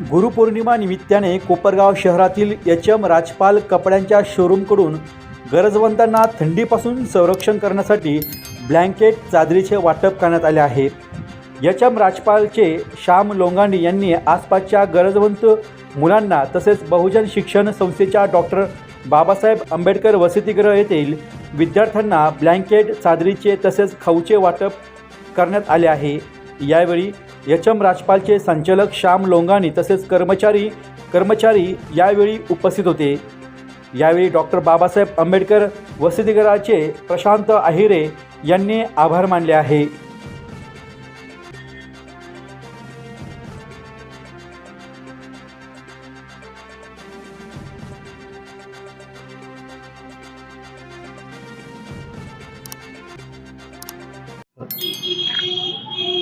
गुरुपौर्णिमा निमित्ताने कोपरगाव शहरातील H M राजपाल कपड्यांच्या शोरूमकडून गरजवंतांना थंडीपासून संरक्षण करण्यासाठी ब्लँकेट चादरीचे वाटप करण्यात आले आहे. एच एम राजपालचे श्याम लोंगांडी यांनी आसपासच्या गरजवंत मुलांना तसेच बहुजन शिक्षण संस्थेच्या डॉक्टर बाबासाहेब आंबेडकर वसतिगृह येथील विद्यार्थ्यांना ब्लँकेट चादरीचे तसेच खाऊचे वाटप करण्यात आले आहे. यावेळी एच एम राजपालचे संचालक श्याम लोंगाणी तसेच कर्मचारी कर्मचारी यावेळी उपस्थित होते. यावेळी डॉक्टर बाबासाहेब आंबेडकर वसतिगृहाचे प्रशांत आहिरे यांनी आभार मानले आहे.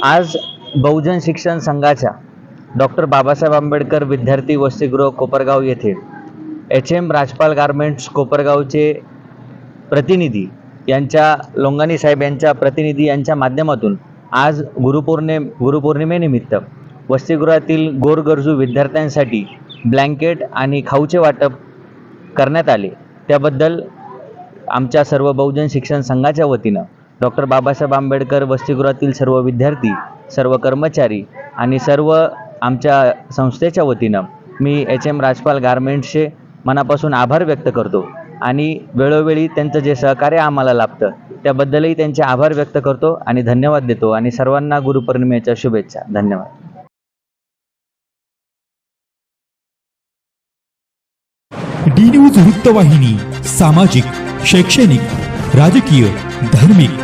आज बहुजन शिक्षण संघाच्या डॉक्टर बाबासाहेब आंबेडकर विद्यार्थी वसतिगृह कोपरगाव येथे एच एम राजपाल गारमेंट्स कोपरगावचे प्रतिनिधी यांच्या लोंगानी साहेब यांच्या प्रतिनिधी यांच्या माध्यमातून आज गुरुपौर्णे गुरुपौर्णिमेनिमित्त वसतिगृहातील गोरगरजू विद्यार्थ्यांसाठी ब्लँकेट आणि खाऊचे वाटप करण्यात आले. त्याबद्दल आमच्या सर्व बहुजन शिक्षण संघाच्या वतीनं डॉक्टर बाबासाहेब आंबेडकर वसतिगृहातील सर्व विद्यार्थी सर्व कर्मचारी आणि सर्व आमच्या संस्थेच्या वतीनं मी एच एम राजपाल गारमेंट्सचे मनापासून आभार व्यक्त करतो आणि वेळोवेळी त्यांचं जे सहकार्य आम्हाला लाभतं त्याबद्दलही त्यांचे आभार व्यक्त करतो आणि धन्यवाद देतो आणि सर्वांना गुरुपौर्णिमेच्या शुभेच्छा. धन्यवाद. डी न्यूज वृत्तवाहिनी सामाजिक शैक्षणिक राजकीय धार्मिक.